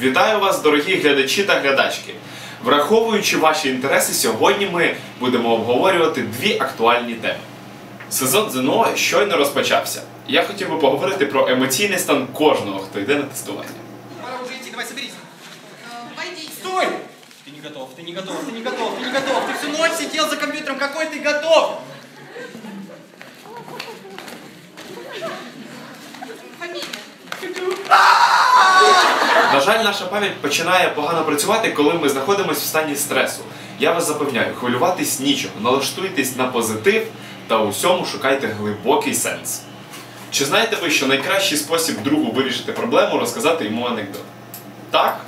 Вітаю вас, дорогі глядачі та глядачки. Враховуючи ваші інтереси, сьогодні ми будемо обговорювати дві актуальні теми. Сезон ЗНО щойно розпочався. Я хотів би поговорити про емоційний стан кожного, хто йде на тестування. Пора уже идти, давай соберись. Пойдите. Стой! Ты не готов, ты не готов, ты не готов, ты не готов. Ты всю ночь сидел за компьютером, какой ты готов? Жаль, наша пам'ять починає погано працювати, коли ми знаходимося в стані стресу. Я вас запевняю, хвилюватись нічого, налаштуйтесь на позитив та у всьому шукайте глибокий сенс. Чи знаєте ви, що найкращий спосіб другу вирішити проблему розказати йому анекдот? Так,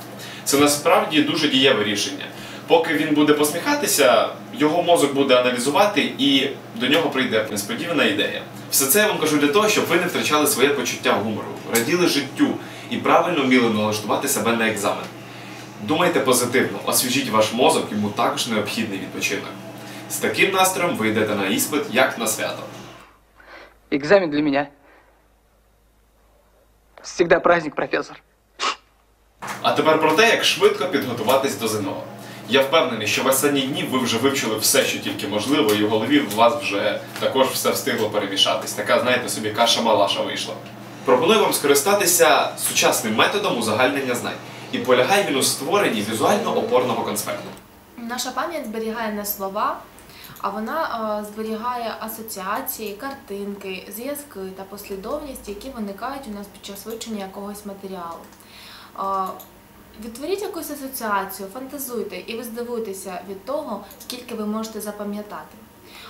це насправді дуже дієве рішення. Поки він буде посміхатися, його мозок буде аналізувати і до нього прийде несподівана ідея. Все це я вам кажу для того, щоб ви не втрачали своє почуття гумору, раділи життю і правильно вміли налаштувати себе на екзамен. Думайте позитивно, освіжіть ваш мозок, йому також необхідний відпочинок. З таким настроєм ви йдете на іспит як на свято. Экзамен для меня. Всегда праздник, профессор. А тепер про те, як швидко підготуватись до ЗНО. Я впевнений, що в останні дні ви вже вивчили все, що тільки можливо, і в голові у вас вже також все встигло перемішатись. Така, знаєте, собі каша-малаша вийшла. Пропоную вам скористатися сучасним методом узагальнення знань. І полягає він у створенні візуально опорного конспекту. Наша пам'ять зберігає не слова, а вона е, зберігає асоціації, картинки, зв'язки та послідовність, які виникають у нас під час вивчення якогось матеріалу. Е, Відтворіть якусь асоціацію, фантазуйте, і ви здивуєтеся від того, скільки ви можете запам'ятати.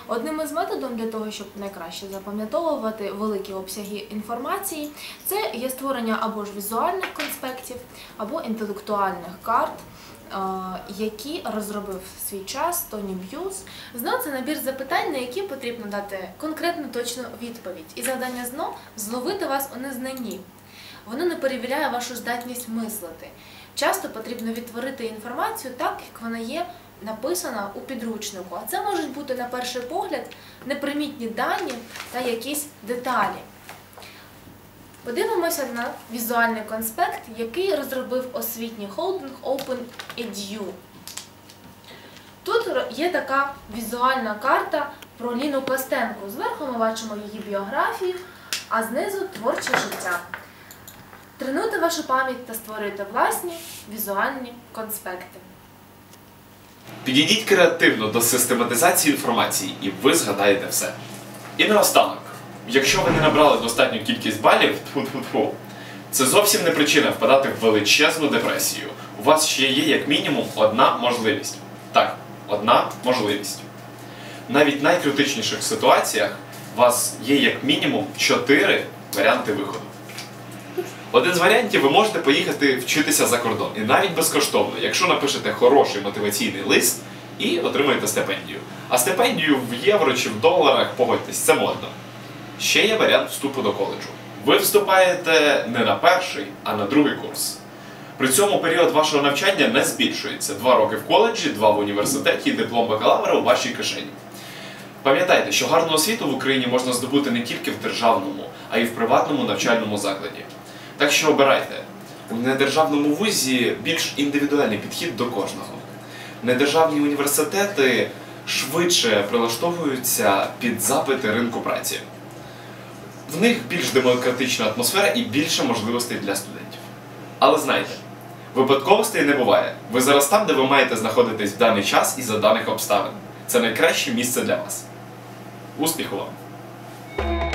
Одним із методів для того, щоб найкраще запам'ятовувати великі обсяги інформації, це є створення або ж візуальних конспектів, або інтелектуальних карт, е, які розробив свій час Тоні Б'юз. ЗНО – це набір запитань, на які потрібно дати конкретну точну відповідь. І завдання ЗНО – зловити вас у незнанні. Воно не перевіряє вашу здатність мислити. Часто потрібно відтворити інформацію так, як вона є написана у підручнику. А це можуть бути на перший погляд непримітні дані та якісь деталі. Подивимося на візуальний конспект, який розробив освітній холдинг OpenEdu. Тут є така візуальна карта про Ліну Костенко. Зверху ми бачимо її біографію, а знизу творче життя. Тренуйте вашу пам'ять та створюйте власні візуальні конспекти. Підійдіть креативно до систематизації інформації, і ви згадаєте все. І наостанок, якщо ви не набрали достатню кількість балів, це зовсім не причина впадати в величезну депресію. У вас ще є як мінімум одна можливість. Так, одна можливість. Навіть в найкритичніших ситуаціях у вас є як мінімум чотири варіанти виходу. Один з варіантів ви можете поїхати вчитися за кордон, і навіть безкоштовно, якщо напишете хороший мотиваційний лист і отримаєте стипендію. А стипендію в євро чи в доларах, погодьтесь, це модно. Ще є варіант вступу до коледжу. Ви вступаєте не на перший, а на другий курс. При цьому період вашого навчання не збільшується. Два роки в коледжі, два в університеті диплом бакалавра у вашій кишені. Пам'ятайте, що гарну освіту в Україні можна здобути не тільки в державному, а й в приватному навчальному закладі. Так що обирайте. У недержавному вузі більш індивідуальний підхід до кожного. Недержавні університети швидше прилаштовуються під запити ринку праці. В них більш демократична атмосфера і більше можливостей для студентів. Але знайте, випадковостей не буває. Ви зараз там, де ви маєте знаходитись в даний час і за даних обставин. Це найкраще місце для вас. Успіху вам!